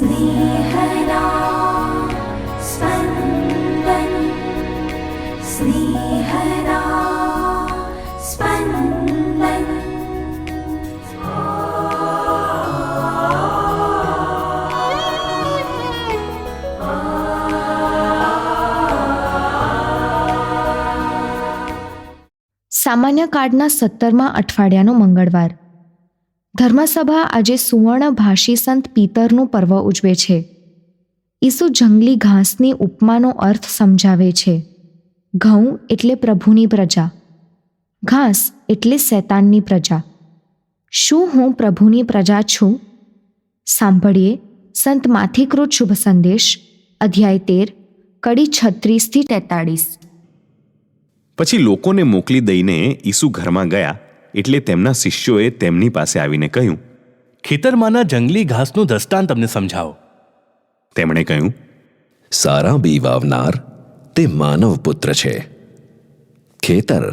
स्नेहदा स्पन्दन् स्नेहदा स्पन्दन् સામાન્ય કાર્ડના સત્તરમા અઠવાડિયાનો મંગળવાર ધર્મસભા આજે સુવર્ણ ભાષી સંત પિતરનું પર્વ ઉજવે છે. ઈસુ જંગલી ઘાસની ઉપમાનો અર્થ સમજાવે છે. ઘઉં એટલે પ્રભુની પ્રજા. ઘાસ એટલે શૈતાનની પ્રજા. શું હું પ્રભુની પ્રજા છું? સાંભળીએ સંત માથિકૃત શુભ સંદેશ, અધ્યાય તેર, કડી છત્રીસથી તેતાળીસ. પછી લોકોને મોકલી દઈને ઈસુ ઘરમાં ગયા એટલે તેમના શિષ્યોએ તેમની પાસે આવીને કહ્યું ખેતરમાંના જંગલી ઘાસનું દ્રષ્ટાંત તમને સમજાવો. તેમણે કહ્યું સારા બી વાવનાર તે માનવ પુત્ર છે. ખેતર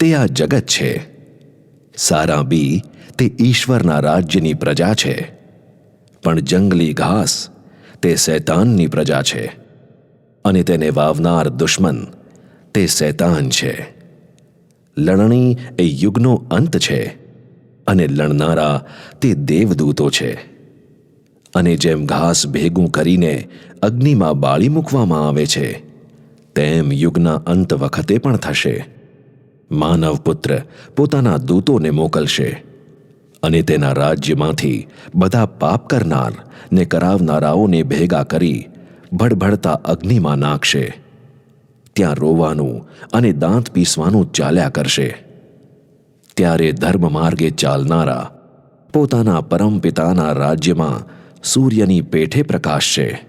તે આ જગત છે. સારા બી તે ઈશ્વરના રાજ્યની પ્રજા છે. પણ જંગલી ઘાસ તે શૈતાનની પ્રજા છે. અને તેને વાવનાર દુશ્મન તે શૈતાન છે. લણણી એ યુગનો અંત છે અને લણનારા તે દેવદૂતો છે. અને જેમ ઘાસ ભેગું કરીને અગ્નિમાં બાળી મૂકવામાં આવે છે, તેમ યુગના અંત વખતે પણ થશે. માનવ પુત્ર પોતાના દૂતોને મોકલશે અને તેના રાજ્યમાંથી બધા પાપ કરનાર ને કરાવનારાઓને ભેગા કરી ભડભડતા અગ્નિમાં નાખશે. ત્યાં રોવાનું અને દાંત પીસવાનું ચાલ્યા કરશે. ત્યારે ધર્મ માર્ગે ચાલનારા પોતાના પરમપિતાના રાજ્યમાં સૂર્યની પેઠે પ્રકાશ છે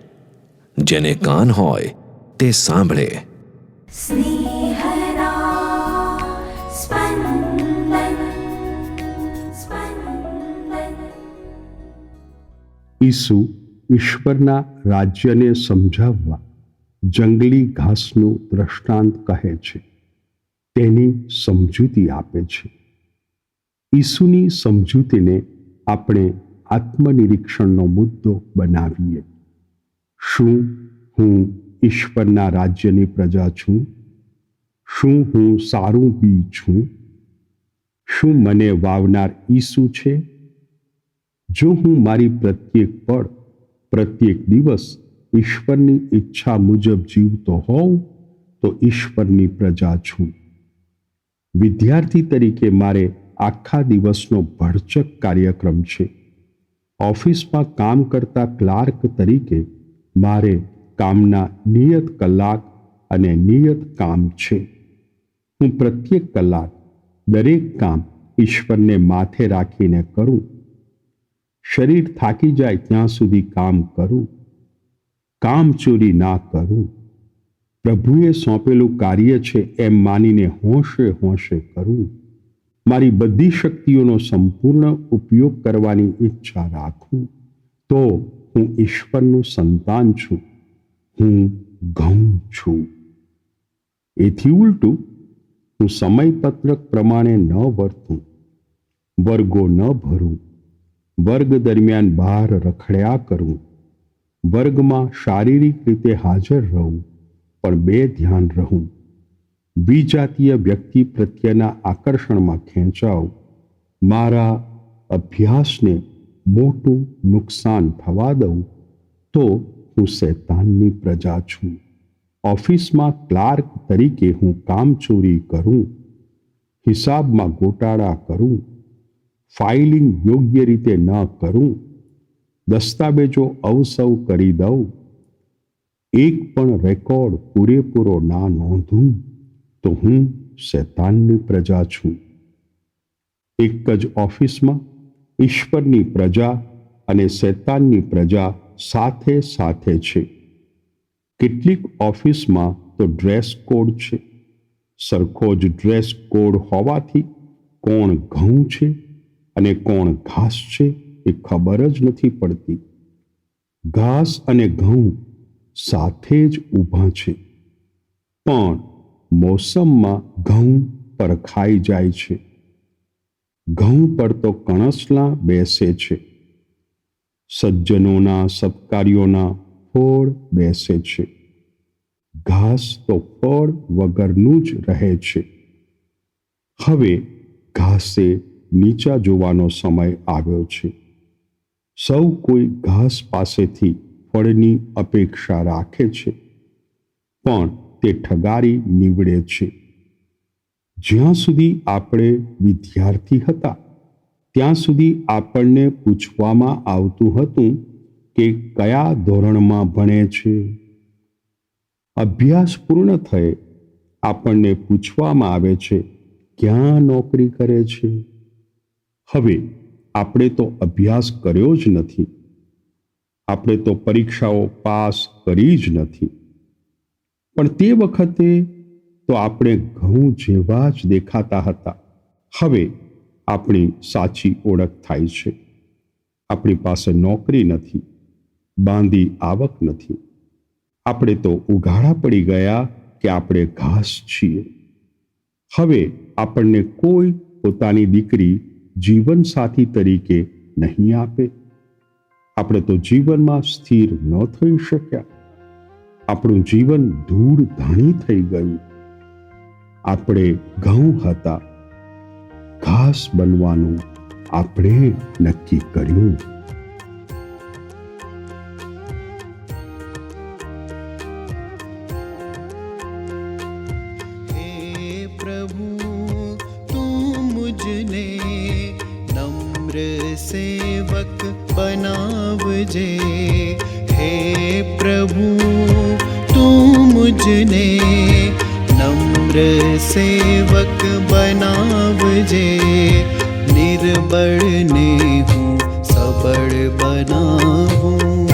જેને કાન હોય તે સાંભળે. ઈસુ ઈશ્વરના રાજ્યને સમજાવવા. જંગલી ઘાસનું દ્રષ્ટાંત કહે છે. તેની સમજૂતી આપે છે. ઈસુની સમજૂતીને આપણે આત્મનિરીક્ષણનો મુદ્દો બનાવીએ. શું હું ઈશ્વરના રાજ્યની પ્રજા છું? શું હું સારું બી છું? શું મને વાવનાર ઈસુ છે? જો હું મારી પ્રત્યેક પળ, પ્રત્યેક દિવસ ઈશ્વરની ઈચ્છા મુજબ જીવતો હોઉં, તો ઈશ્વરની પ્રજા છું. વિદ્યાર્થી તરીકે મારે આખા દિવસનો ભરચક કાર્યક્રમ છે. ઓફિસમાં કામ કરતા ક્લાર્ક તરીકે મારે કામના નિયત કલાક અને નિયત કામ છે. હું પ્રત્યેક કલાક દરેક કામ ઈશ્વરને માથે રાખીને કરું. શરીર થાકી જાય ત્યાં સુધી કામ કરું. કામ ચોરી ના કરું. પ્રભુએ સોંપેલું કાર્ય છે એમ માનીને હોંશે હોંશે કરું. મારી બધી શક્તિઓનો સંપૂર્ણ ઉપયોગ કરવાની ઈચ્છા રાખું. તો હું ઈશ્વરનું સંતાન છું. હું ઘઉં છું. એથી ઉલટું હું સમયપત્રક પ્રમાણે ન વર્તું. વર્ગો ન ભરું. વર્ગ દરમિયાન બહાર રખડ્યા કરું. વર્ગમાં શારીરિક રીતે હાજર રહું, પણ બે ધ્યાન રહું. વિજાતીય વ્યક્તિ પ્રત્યેના આકર્ષણમાં ખેંચાવ, મારા અભ્યાસને મોટું નુકસાન થવા દઉં, તો હું શૈતાનની પ્રજા છું. ઓફિસમાં ક્લાર્ક તરીકે હું કામચોરી કરું, હિસાબમાં ગોટાળા કરું, ફાઇલિંગ યોગ્ય રીતે ન કરું દસ્તાવેજો અવસવ કરી દઉં. એક પણ રેકોર્ડ પૂરેપૂરો ના નોંધું તો હું શૈતાનની પ્રજા છું. એક જ ઓફિસમાં ઈશ્વરની પ્રજા અને શૈતાનની પ્રજા સાથે સાથે છે. કેટલીક ઓફિસમાં તો ડ્રેસ કોડ છે. સરખો જ ડ્રેસ કોડ હોવાથી કોણ ઘઉં છે અને કોણ ઘાસ છે. એ ખબર જ નથી પડતી. ઘાસ અને ઘઉં સાથે જ ઊભા છે. પણ મોસમમાં ઘઉં પરખાઈ જાય છે. ઘઉં પર તો કણસલા બેસે છે. સજ્જનોના સત્કાર્યોના ફળ બેસે છે. ઘાસ તો ફળ વગરનું જ રહે છે. હવે ઘાસે નીચા જોવાનો સમય આવ્યો છે. સૌ કોઈ ઘાસ પાસેથી ફળની અપેક્ષા રાખે છે, પણ તે ઠગારી નીવડે છે. જ્યાં સુધી આપણે વિદ્યાર્થી હતા, ત્યાં સુધી આપણને પૂછવામાં આવતું હતું કે કયા ધોરણમાં ભણે છે. અભ્યાસ પૂર્ણ થયે, આપણને પૂછવામાં આવે છે, ક્યાં નોકરી કરે છે. હવે આપણે તો અભ્યાસ કર્યો જ નથી. આપણે તો પરીક્ષાઓ પાસ કરી જ નથી. પણ તે વખતે તો આપણે ઘઉં જેવા જ દેખાતા હતા. હવે આપણી સાચી ઓળખ થાય છે. આપણી પાસે નોકરી નથી. બાંધી આવક નથી. આપણે તો ઉઘાડા પડી ગયા કે આપણે ઘાસ છીએ. હવે આપણને કોઈ પોતાની દીકરી જીવનસાથી તરીકે નહીં આપે. આપણે તો જીવનમાં સ્થિર ન થઈ શક્યા. આપણું જીવન ધૂળ ધાણી થઈ ગયું. આપણે ઘઉં હતા. ઘાસ બનવાનું આપણે નક્કી કર્યું. हे બનાવજે. હે પ્રભુ તું મુજને નમ્ર સેવક બનાવજે. નિર્બળને હું સબળ બનાવું.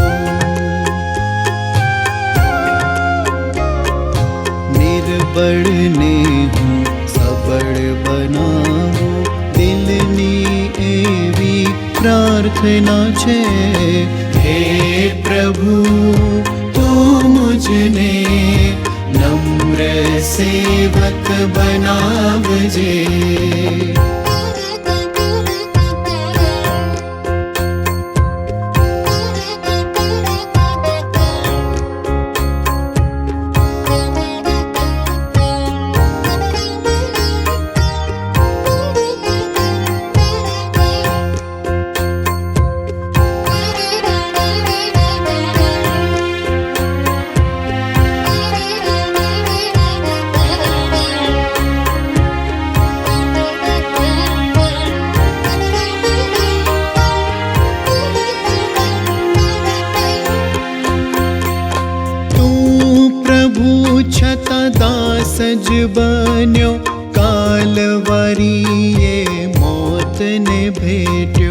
નિર્બળને પ્રાર્થના છે હે પ્રભુ તું મુજને નમ્ર સેવક બનાવજે सज बन्यो कालवरीये मौत ने कार्य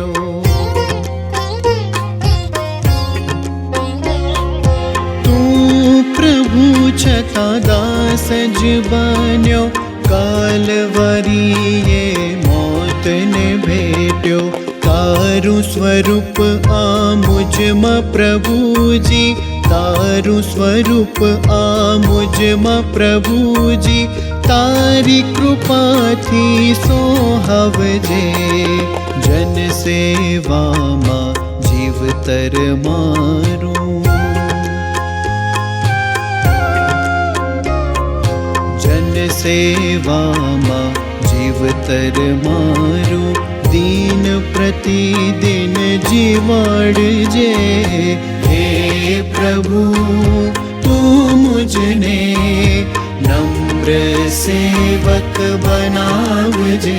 प्रभु छा दाज बो कार वे मौत् भेट कारु स्वरूपज प्रभुज તારું સ્વરૂપ આ મુજમાં પ્રભુજી, તારી કૃપાથી સોહવજે. જન સેવામાં જીવતર મારું. જન સેવામાં જીવતર મારું. દિન પ્રતિદિન જીવાડજે. હે પ્રભુ તું મુજને નમ્ર સેવક બનાવજે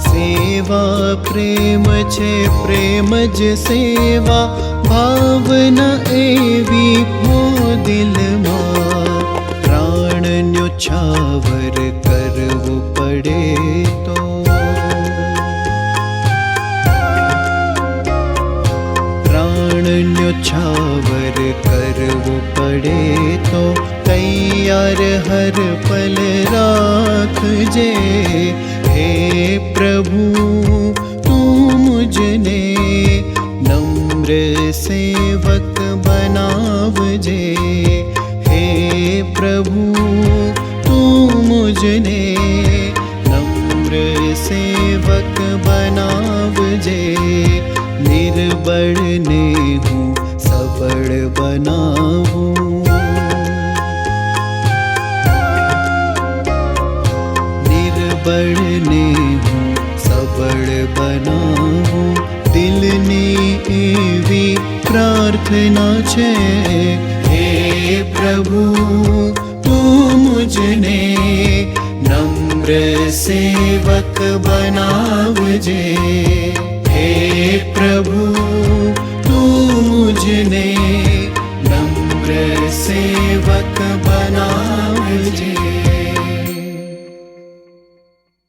સેવા પ્રેમ છે પ્રેમ જ સેવા ભાવના એવી હો દિલમાં પ્રાણ ન્યોછાવર કરવું પડે તો પ્રાણ ન્યોછાવર કરવું પડે તો તૈયાર હર પલ રાખજે हे प्रभु तू तु मे नम्रेक बना हे प्रभु तू तु मे नम्रेक बनाे निर्बल ने हूँ सफल बनाव પ્રાર્થના છે. હે પ્રભુ તું મુજને નમ્ર સેવક બનાવજે. હે પ્રભુ તું મુજને